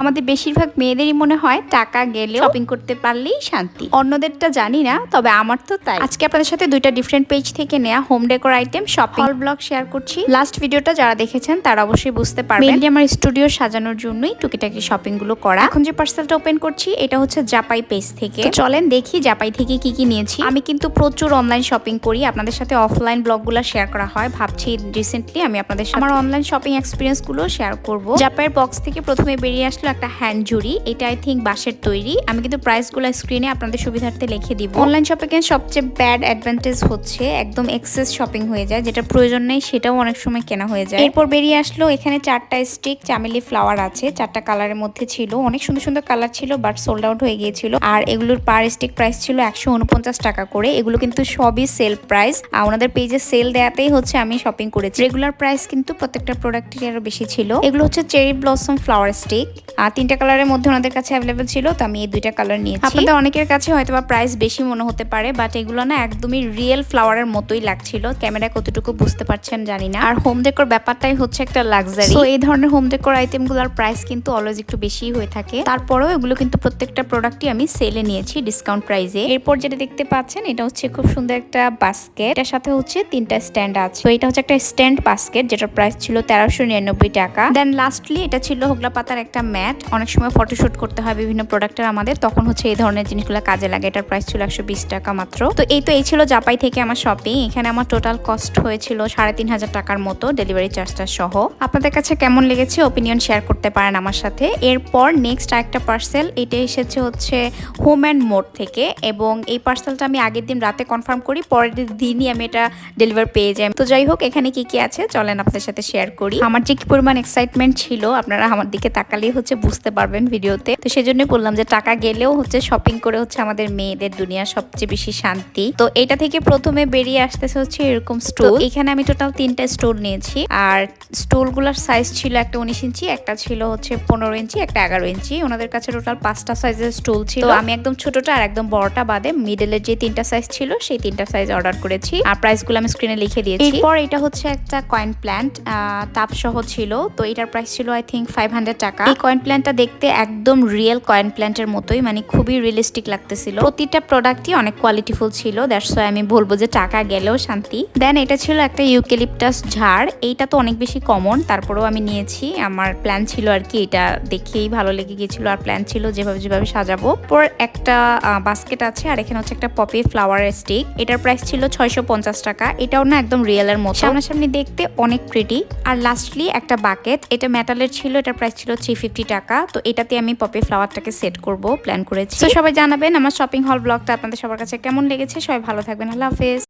আমাদের বেশিরভাগ মেয়েদেরই মনে হয় টাকা গেলে শপিং করতে পারলেই শান্তি। অন্যদেরটা জানি না তবে আমার তো তাই। আজকে আপনাদের সাথে দুইটা ডিফারেন্ট পেজ থেকে নেওয়া home decor item shopping haul blog share করছি। লাস্ট ভিডিওটা যারা দেখেছেন তারা অবশ্যই বুঝতে পারবেন। মেনলি আমার স্টুডিও সাজানোর জন্যই টুকিটাকি শপিংগুলো করা। এখন যে পার্সেলটা ওপেন করছি এটা হচ্ছে জাপাই পেজ থেকে। চলেন দেখি জাপাই থেকে কি কি নিয়েছি। আমি কিন্তু প্রচুর অনলাইন শপিং করি। আপনাদের সাথে অফলাইন ব্লগগুলো শেয়ার করা হয়। ভাবছি রিসেন্টলি আমি আপনাদের আমার অনলাইন শপিং এক্সপিরিয়েন্সগুলো শেয়ার করব। জাপাইয়ের বক্স থেকে প্রথমে বেরিয়ে আসলো একটা হ্যান্ড জুড়ি এটা আই থিঙ্ক বাঁশের তৈরি। আমি কিন্তু প্রাইসগুলো স্ক্রিনে আপনাদের সুবিধার্থে লিখে দিব। অনলাইন শপিং এর সবচেয়ে ব্যাড অ্যাডভান্টেজ হচ্ছে একদম এক্সেস শপিং হয়ে যায় যেটা প্রয়োজন নেই সেটাও অনেক সময় কেনা হয়ে যায়। এরপর বেরিয়ে আসলো এখানে চারটা স্টিক চামেলি ফ্লাওয়ার আছে, চারটা কালারের মধ্যে ছিল। অনেক সুন্দর সুন্দর কালার ছিল বাট সোল্ড আউট হয়ে গিয়েছিল। আর এগুলোর পার স্টিক প্রাইস ছিল একশো উনপঞ্চাশ টাকা করে। এগুলো কিন্তু সবই সেল প্রাইস আর ওনাদের পেজে সেল দেওয়াতেই হচ্ছে আমি শপিং করেছি। রেগুলার প্রাইস কিন্তু প্রত্যেকটা প্রোডাক্টের আরও বেশি ছিল। এগুলো হচ্ছে চেরি ব্লসম ফ্লাওয়ার স্টিক তিনটা কালারের মধ্যে ওনাদের কাছে অ্যাভেলেবেল ছিল তো আমি এই দুইটা কালার নিয়েছি। আপনাদের অনেকের কাছে হয়তো বা প্রাইস বেশি মনে হতে পারে বাট এগুলো না একদমই রিয়েল ফ্লাওয়ারের মতোই লাগছিল। ক্যামেরায় কতটুকু বুঝতে পারছেন জানি না। আর হোম ডেকোর ব্যাপারটাই হচ্ছে একটা লাক্সারি তো এই ধরনের হোম ডেকোর আইটেমগুলোর প্রাইস কিন্তু অলওয়েজ একটু বেশি হয়ে থাকে। তারপরেও এগুলো কিন্তু প্রত্যেকটা প্রোডাক্টই আমি সেলে নিয়েছি ডিসকাউন্ট প্রাইসে এরপর যেটা দেখতে পাচ্ছেন এটা হচ্ছে খুব সুন্দর একটা বাস্কেট এটার সাথে হচ্ছে তিনটা স্ট্যান্ড আছে। তো এটা হচ্ছে একটা স্ট্যান্ড বাস্কেট যেটার প্রাইস ছিল তেরোশো নিরানব্বই টাকা। দেন লাস্টলি এটা ছিল হোগলা পাতার একটা ম্যাট অনেক সময় ফটোশুট করতে হয় বিভিন্ন প্রোডাক্টের আমাদের, তখন হচ্ছে এই ধরনের জিনিসগুলো কাজে লাগে। এটার প্রাইস ছিল একশো বিশ টাকা মাত্র। তো এই তো এই ছিল জাপাই থেকে আমার শপিং এখানে আমার টোটাল কস্ট হয়েছিল সাড়ে তিন হাজার টাকার মতো ডেলিভারি চার্জটা সহ। আপনাদের কাছে কেমন লেগেছে ওপিনিয়ন শেয়ার করতে পারেন আমার সাথে। এরপর নেক্সট আরেকটা পার্সেল এটা এসেছে হচ্ছে হোম অ্যান্ড মোড থেকে। এবং এই পার্সেলটা আমি আগের দিন রাতে কনফার্ম করি, পরের দিনই আমি এটা ডেলিভার পেয়ে যাই। তো যাই হোক, এখানে কি কি আছে চলেন আপনাদের সাথে শেয়ার করি। আমার যে কি পরিমাণ এক্সাইটমেন্ট ছিল, আপনারা আমার দিকে তাকালেই হচ্ছে বুঝতে পারবেন ভিডিওতে। তো সেজন্য বললাম যে টাকা গেলেও হচ্ছে শপিং করে হচ্ছে আমাদের মেয়েদের দুনিয়া সবচেয়ে বেশি শান্তি। তো এটা থেকে প্রথমে বেরিয়ে আসতেছে হচ্ছে এরকম স্টোল এখানে আমি টোটাল তিনটা স্টোল নিয়েছি। আর স্টোলগুলোর সাইজ ছিল একটা উনিশ ইঞ্চি একটা ছিল হচ্ছে পনেরো ইঞ্চি একটা এগারো ইঞ্চি। ওনাদের কাছে টোটাল পাঁচটা সাইজের স্টোল ছিল। তো আমি একদম ছোটটা আর একদম বড়টা বাদে মিডলের যে তিনটা সাইজ ছিল সেই তিনটা সাইজ অর্ডার করেছি। আর প্রাইসগুলো আমি স্ক্রিনে লিখে দিয়েছি। এরপর এটা হচ্ছে একটা কয়েন প্ল্যান্ট তাপ সহ ছিল। তো এটার প্রাইস ছিল আই থিঙ্ক ফাইভ হান্ড্রেড টাকা। এই কয়েন প্ল্যান্টটা দেখতে একদম রিয়েল কয়েন প্ল্যান্টের মতোই মানে খুবই রিয়েলিস্টিক লাগতেছিল। প্রতিটা প্রোডাক্টই অনেক কোয়ালিটিফুল ছিল দ্যাটস ওয়াই আমি বলব যে টাকা গেলেও শান্তি। দেন এটা ছিল একটা ইউকেলিপটাস ঝাড়, এইটা তো অনেক বেশি কমন তারপরেও আমি নিয়েছি। আমার প্ল্যান ছিল আর কি এটা দেখেই ভালো লেগে গিয়েছিল আর প্ল্যান ছিল যেভাবে যেভাবে সাজাবো। পর একটা বাস্কেট আছে, আর এখানে হচ্ছে একটা পপি ফ্লাওয়ার স্টিক এটার প্রাইস ছিল ছয়শো পঞ্চাশ টাকা, এটাও না একদম রিয়েলের মতো। সামনাসামনি দেখতে অনেক প্রিটি আর লাস্টলি একটা বাকেট এটা মেটালের ছিল, এটার প্রাইস ছিল থ্রি ফিফটি টাকা তো এটাতে আমি পপি ফ্লাওয়ারটাকে সেট করব, প্ল্যান করেছি। তো সবাই জানাবেন আমার শপিং হল ব্লগটা আপনাদের সবার কাছে কেমন লেগেছে, সবাই ভালো থাকবেন, আল্লাহ হাফেজ।